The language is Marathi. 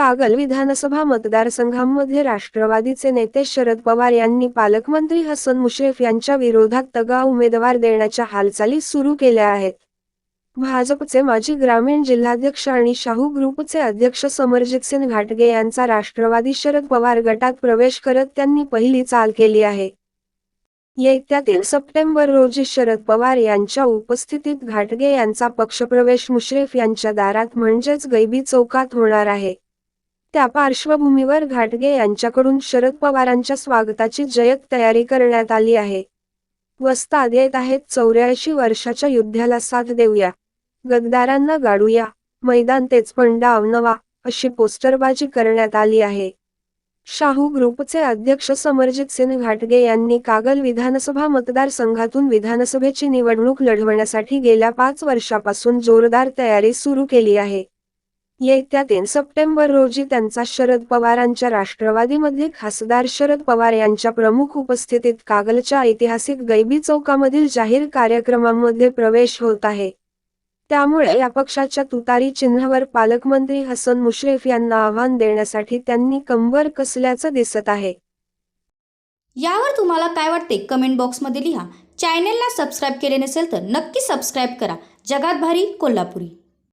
कागल विधानसभा मतदारसंघांमध्ये राष्ट्रवादीचे नेते शरद पवार यांनी पालकमंत्री हसन मुश्रीफ यांच्या विरोधात तगा उमेदवार देण्याच्या हालचाली सुरू केल्या आहेत. भाजपचे माजी ग्रामीण जिल्हाध्यक्ष आणि शाहू ग्रुपचे अध्यक्ष समरजित सिंग घाटगे यांचा राष्ट्रवादी शरद पवार गटात प्रवेश करत त्यांनी पहिली चाल केली आहे. येत्या तीन सप्टेंबर रोजी शरद पवार यांच्या उपस्थितीत घाटगे यांचा पक्षप्रवेश मुश्रीफ यांच्या दारात म्हणजेच गैबी चौकात होणार आहे. त्या पार्श्वभूमीवर घाटगे यांच्याकडून शरद पवारांच्या स्वागताची जयक तयारी करण्यात आली आहे. वस्ताद येत आहेत चौऱ्याऐंशी वर्षाच्या युद्धाला साथ देऊया. गद्दारांना गाडूया. मैदान तेच पण डाव नवा अशी पोस्टरबाजी करण्यात आली आहे. शाहू ग्रुपचे अध्यक्ष समरजित सिंह घाटगे यांनी कागल विधानसभा मतदारसंघातून विधानसभेची निवडणूक लढवण्यासाठी गेल्या पाच वर्षापासून जोरदार तयारी सुरू केली आहे. येत्या तीन सप्टेंबर रोजी त्यांचा शरद पवारांच्या राष्ट्रवादीमध्ये खासदार शरद पवार यांच्या प्रमुख उपस्थितीत कागलच्या ऐतिहासिक गैबी चौकामधील जाहीर कार्यक्रमांमध्ये प्रवेश होत आहे. त्यामुळे या पक्षाच्या तुतारी चिन्हावर पालकमंत्री हसन मुश्रीफ यांना आव्हान देण्यासाठी त्यांनी कंबर कसल्याचं दिसत आहे. यावर तुम्हाला काय वाटते? कमेंट बॉक्समध्ये लिहा. चॅनेलला सबस्क्राईब केले नसेल तर नक्की सबस्क्राईब करा. जगात भारी कोल्हापुरी.